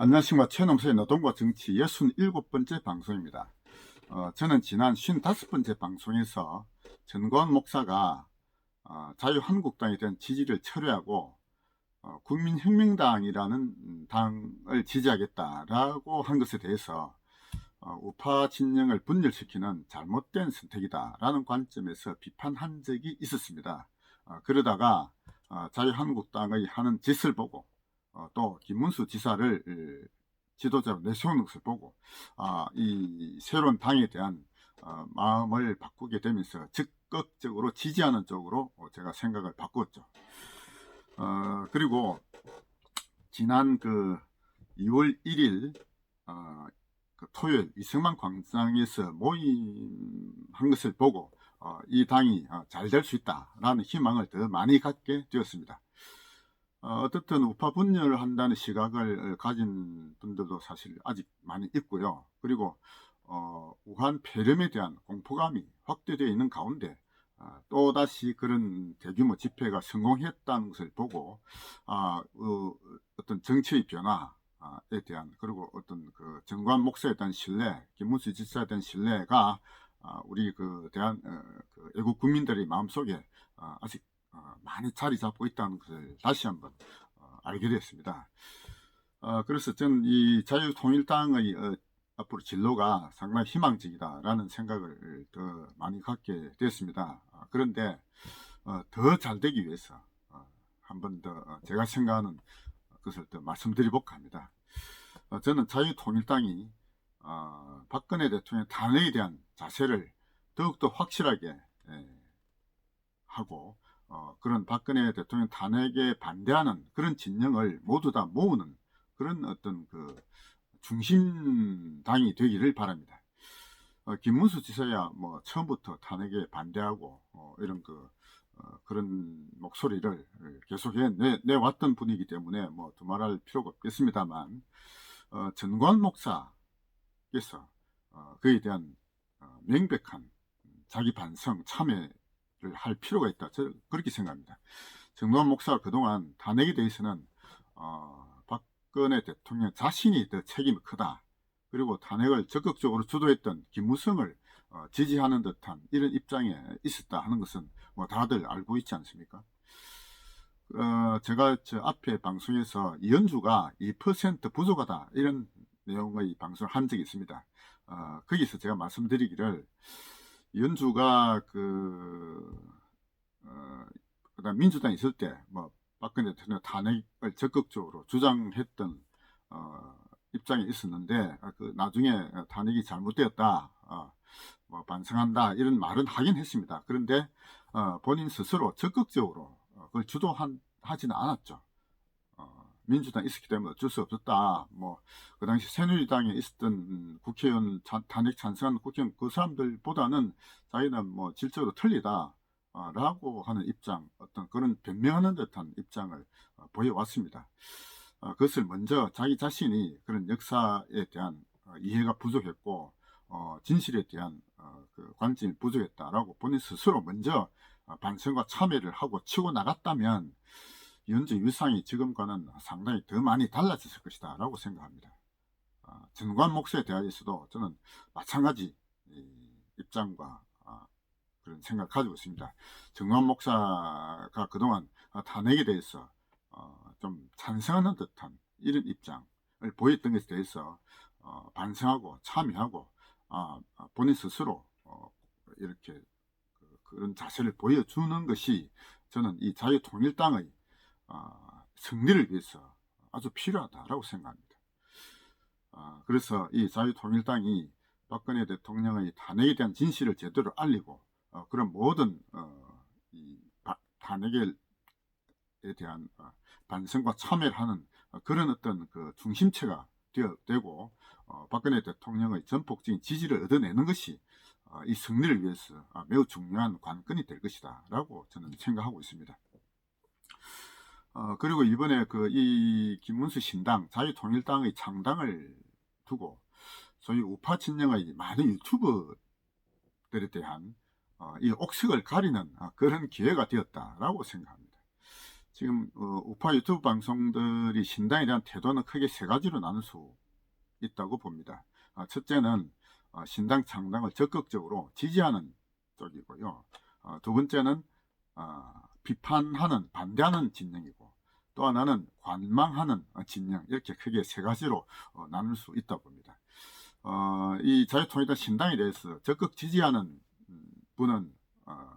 안녕하십니까. 최농수의 노동과 정치 67번째 방송입니다. 어, 저는 지난 55번째 방송에서 전광 목사가 어, 자유한국당에 대한 지지를 철회하고 어, 국민혁명당이라는 당을 지지하겠다라고 한 것에 대해서 어, 우파 진영을 분열시키는 잘못된 선택이다라는 관점에서 비판한 적이 있었습니다. 어, 그러다가 어, 자유한국당의 하는 짓을 보고 어, 또 김문수 지사를 에, 지도자로 내세우는 것을 보고 아, 이 새로운 당에 대한 어, 마음을 바꾸게 되면서 적극적으로 지지하는 쪽으로 어, 제가 생각을. 어, 그리고 지난 그 2월 1일 어, 그 토요일 이승만 광장에서 모임한 것을 보고 어, 이 당이 잘 될 수 있다라는 희망을 더 많이 갖게 되었습니다. 어, 어떻든 우파 분열을 한다는 시각을 가진 분들도 사실 아직 많이 있고요. 그리고 어, 우한 폐렴에 대한 공포감이 확대되어 있는 가운데 아, 또다시 그런 대규모 집회가 성공했다는 것을 보고 아, 어, 어떤 정치의 변화에 대한 그리고 어떤 그 정관 목사에 대한 신뢰, 김문수 지사에 대한 신뢰가 아, 우리 그 대한 어, 그 애국 국민들의 마음속에 아, 아직 어, 많이 자리 잡고 있다는 것을 다시 한번 어, 알게 됐습니다. 어, 그래서 저는 이 자유통일당의 어, 앞으로 진로가 상당히 희망적이다라는 생각을 더 많이 갖게 됐습니다. 아, 그런데 어, 더잘 되기 위해서 어, 한번더 어, 제가 생각하는 것을 더 말씀드리볼까 합니다. 어, 저는 자유통일당이 어, 박근혜 대통령 탄핵에 대한 자세를 더욱더 확실하게 예, 하고 어, 그런 박근혜 대통령 탄핵에 반대하는 그런 진영을 모두 다 모으는 그런 어떤 그 중심당이 되기를 바랍니다. 어, 김문수 지사야 뭐 처음부터 탄핵에 반대하고 어, 이런 그 어, 그런 목소리를 계속해 내, 내왔던 분이기 때문에 뭐 두말할 필요가 없겠습니다만 어, 전관 목사께서 어, 그에 대한 어, 명백한 자기 반성 참여 할 필요가 있다. 저는 그렇게 생각합니다. 정노환 목사가 그동안 탄핵에 대해서는 어, 박근혜 대통령 자신이 더 책임이 크다. 그리고 탄핵을 적극적으로 주도했던 김무성을 어, 지지하는 듯한 이런 입장에 있었다 하는 것은 뭐 다들 알고 있지 않습니까? 어, 제가 저 앞에 방송에서 이현주가 2% 부족하다 이런 내용의 방송을 한 적이 있습니다. 어, 거기서 제가 말씀드리기를 연주가 그, 어, 그다음 민주당 있을 때 뭐 박근혜 대통령 탄핵을 적극적으로 주장했던 어, 입장에 있었는데 아, 그 나중에 탄핵이 잘못되었다, 어, 뭐 반성한다 이런 말은 하긴 했습니다. 그런데 어, 본인 스스로 적극적으로 어, 그걸 주도하지는 않았죠. 민주당 있었기 때문에 어쩔 수 없었다. 뭐, 그 당시 새누리당에 있었던 국회의원 탄핵 찬성하는 국회의원 그 사람들보다는 자기는 뭐 질적으로 틀리다. 어, 라고 하는 입장, 어떤 그런 변명하는 듯한 입장을 어, 보여왔습니다. 어, 그것을 먼저 자기 자신이 그런 역사에 대한 이해가 부족했고, 진실에 대한 그 관점이 부족했다라고 본인 스스로 먼저 반성과 참여를 하고 치고 나갔다면, 현재 유상이 지금과는 상당히 더 많이 달라졌을 것이다 라고 생각합니다. 아, 전관 목사에 대하여서도 저는 마찬가지 입장과 아, 그런 생각을 가지고 있습니다. 정관 목사가 그동안 탄핵에 대해서 어, 좀 찬성하는 듯한 이런 입장을 보였던 것에 대해서 어, 반성하고 참여하고 아, 본인 스스로 어, 이렇게 그, 그런 자세를 보여주는 것이 저는 이 자유통일당의 어, 승리를 위해서 아주 필요하다라고 생각합니다. 어, 그래서 이 자유통일당이 박근혜 대통령의 탄핵에 대한 진실을 제대로 알리고 어, 그런 모든 어, 이 탄핵에 대한 어, 반성과 참여를 하는 어, 그런 어떤 그 중심체가 되고 어, 박근혜 대통령의 전폭적인 지지를 얻어내는 것이 어, 이 승리를 위해서 아, 매우 중요한 관건이 될 것이다 라고 저는 생각하고 있습니다. 어, 그리고 이번에 그 이 김문수 신당 자유통일당의 창당을 두고 소위 우파 진영의 많은 유튜버들에 대한 어, 이 옥석을 가리는 어, 그런 기회가 되었다라고 생각합니다. 지금 어, 우파 유튜브 방송들이 신당에 대한 태도는 크게 세 가지로 나눌 수 있다고 봅니다. 아, 첫째는 어, 신당 창당을 적극적으로 지지하는 쪽이고요. 어, 두 번째는 어, 비판하는 반대하는 진영이고 또 하나는 관망하는 어, 진영 이렇게 크게 세 가지로 어, 나눌 수 있다 고 봅니다. 어, 이 자유통일당 신당에 대해서 적극 지지하는 음, 분은 어,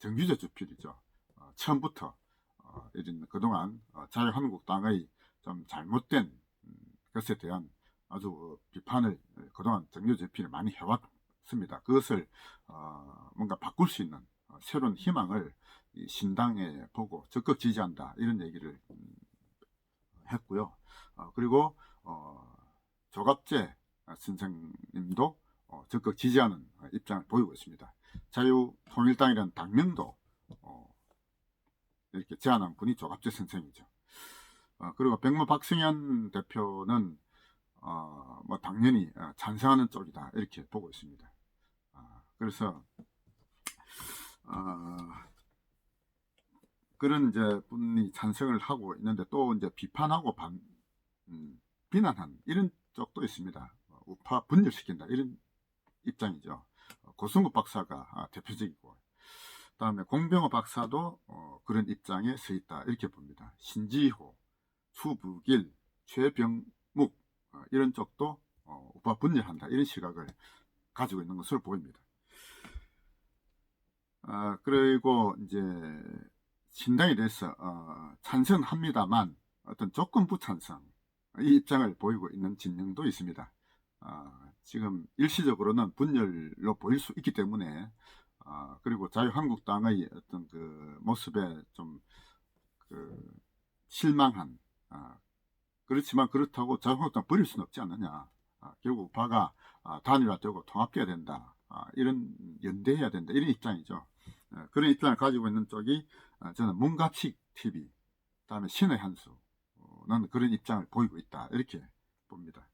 정규재 주필이죠. 어, 처음부터 어, 그동안 어, 자유한국당의 좀 잘못된 음, 것에 대한 아주 어, 비판을 그동안 정규재 주필이 많이 해왔습니다. 그것을 어, 뭔가 바꿀 수 있는 어, 새로운 희망을 이 신당에 보고 적극 지지한다 이런 얘기를 음, 했고요. 어, 그리고 어, 조갑재 선생님도 어, 적극 지지하는 입장을 보이고 있습니다. 자유통일당이라는 당명도 어, 이렇게 제안한 분이 조갑재 선생이죠. 어, 그리고 백모 박승현 대표는 어, 뭐 당연히 어, 찬성하는 쪽이다 이렇게 보고 있습니다. 아, 그래서 어, 그런 이제 분이 찬성을 하고 있는데 또 이제 비판하고 반, 음, 비난한 이런 쪽도 있습니다. 어, 우파 분열시킨다 이런 입장이죠. 어, 고승구 박사가 아, 대표적이고 그다음에 공병호 박사도 어, 그런 입장에 서 있다 이렇게 봅니다. 신지호, 추북일, 최병묵 어, 이런 쪽도 어, 우파 분열한다 이런 시각을 가지고 있는 것으로 보입니다. 아, 그리고 이제 신당에 대해서 어, 찬성합니다만 어떤 조건부 찬성 이 입장을 보이고 있는 진영도 있습니다. 아, 지금 일시적으로는 분열로 보일 수 있기 때문에 아, 그리고 자유한국당의 어떤 그 모습에 좀 그 실망한 아, 그렇지만 그렇다고 자유한국당 버릴 수는 없지 않느냐. 아, 결국 아, 단일화되고 통합돼야 된다. 아, 이런 연대해야 된다. 이런 입장이죠. 아, 그런 입장을 가지고 있는 쪽이 아, 저는 문갑식 TV, 그다음에 신의 한수는 그런 입장을 보이고 있다. 이렇게 봅니다.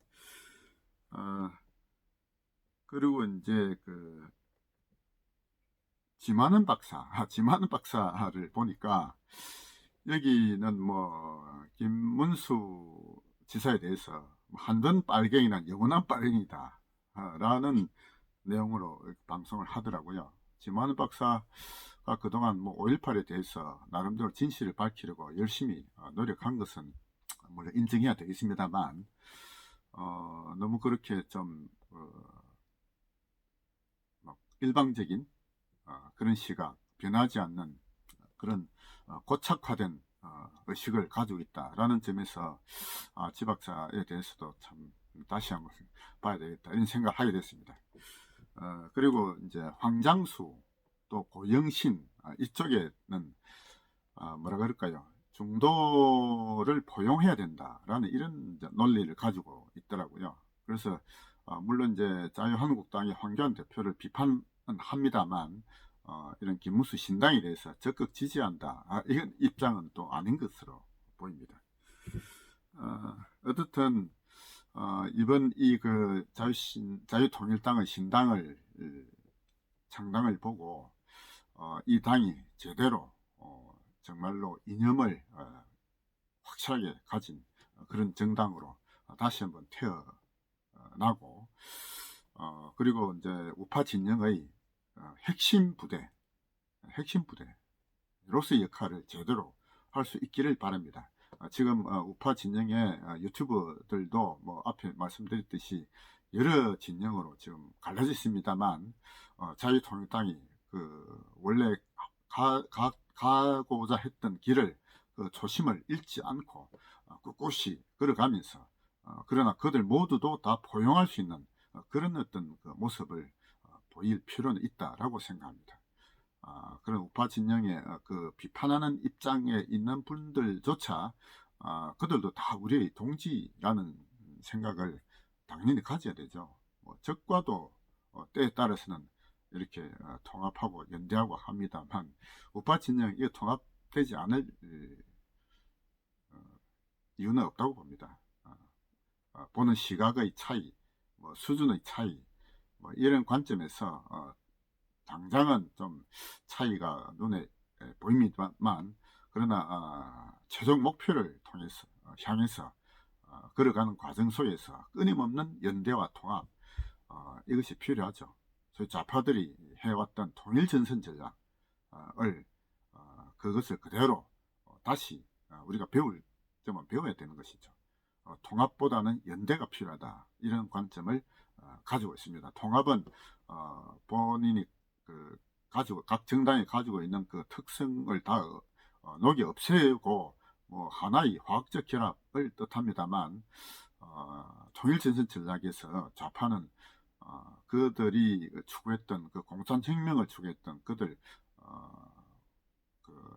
어, 그리고 이제 그 지만은 박사, 아, 지만은 박사를 보니까 여기는 뭐 김문수 지사에 대해서 한전 빨갱이는 영원한 빨갱이다 라는 내용으로 방송을 하더라고요. 지만은 박사가 그동안 뭐 5.18에 대해서 나름대로 진실을 밝히려고 열심히 어, 노력한 것은 물론 인정해야 되겠습니다만 어, 너무 그렇게 좀 어, 막 일방적인 어, 그런 시각, 변하지 않는 그런 어, 고착화된 어, 의식을 가지고 있다라는 점에서 아, 지 박사에 대해서도 참 다시 한번 봐야 되겠다 이런 생각을 하게 됐습니다. 어, 그리고 이제 황장수 또 고영신 아, 이쪽에는 아, 뭐라 그럴까요? 중도를 포용해야 된다라는 이런 논리를 가지고 있더라고요. 그래서 어, 물론 이제 자유한국당의 황교안 대표를 비판은 합니다만 어, 이런 김무수 신당에 대해서 적극 지지한다. 아, 이건 입장은 또 아닌 것으로 보입니다. 어, 어떻든 어, 이번 이 그 자유신 자유통일당의 신당을 창당을 보고 어, 이 당이 제대로 어, 정말로 이념을 어, 확실하게 가진 그런 정당으로 다시 한번 태어나고 어, 그리고 이제 우파 진영의 어, 핵심 부대, 핵심 부대로서의 역할을 제대로 할 수 있기를 바랍니다. 어, 지금 어, 우파 진영의 어, 유튜버들도 뭐 앞에 말씀드렸듯이 여러 진영으로 지금 갈라져 있습니다만 어, 자유통일당이 그 원래 가, 가, 가고자 했던 길을 그 초심을 잃지 않고 어, 꿋꿋이 걸어가면서 어, 그러나 그들 모두도 다 포용할 수 있는 어, 그런 어떤 그 모습을 어, 보일 필요는 있다라고 생각합니다. 아, 그런 우파 진영의 어, 그 비판하는 입장에 있는 분들조차 아, 그들도 다 우리의 동지라는 생각을 당연히 가져야 되죠. 뭐 적과도 어, 때에 따라서는 이렇게 어, 통합하고 연대하고 합니다만 우파 진영 이 통합되지 않을 어, 이유는 없다고 봅니다. 어, 어, 보는 시각의 차이, 뭐 수준의 차이, 뭐 이런 관점에서 어, 당장은 좀 차이가 눈에 에, 보입니다만 그러나 어, 최종 목표를 통해서 어, 향해서 어, 걸어가는 과정 속에서 끊임없는 연대와 통합 어, 이것이 필요하죠. 저희 좌파들이 해왔던 통일 전선 전략을 어, 그것을 그대로 어, 다시 어, 우리가 배울 점은 배워야 되는 것이죠. 어, 통합보다는 연대가 필요하다 이런 관점을 어, 가지고 있습니다. 통합은 어, 본인이 그 가지고 각 정당이 가지고 있는 그 특성을 다 어, 녹이 없애고 뭐 하나의 화학적 결합을 뜻합니다만 어, 통일전선 전략에서 좌파는 어, 그들이 추구했던 그 공산혁명을 추구했던 그들 어, 그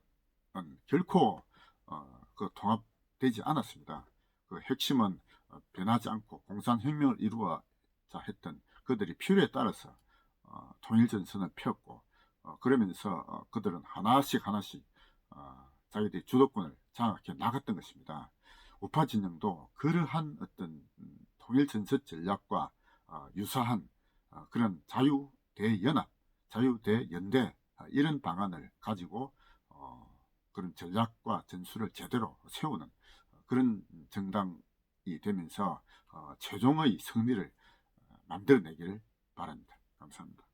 음, 결코 어, 그 통합되지 않았습니다. 그 핵심은 어, 변하지 않고 공산혁명을 이루어자 했던 그들이 필요에 따라서 어, 통일전선을 폈고 어, 그러면서 어, 그들은 하나씩 하나씩 어, 자기들이 주도권을 장악해 나갔던 것입니다. 우파 진영도 그러한 어떤 음, 통일전선 전략과 어, 유사한 어, 그런 자유 대연합, 자유 대연대 어, 이런 방안을 가지고 어, 그런 전략과 전술을 제대로 세우는 어, 그런 정당이 되면서 어, 최종의 승리를 어, 만들어내기를 바랍니다. 감사합니다.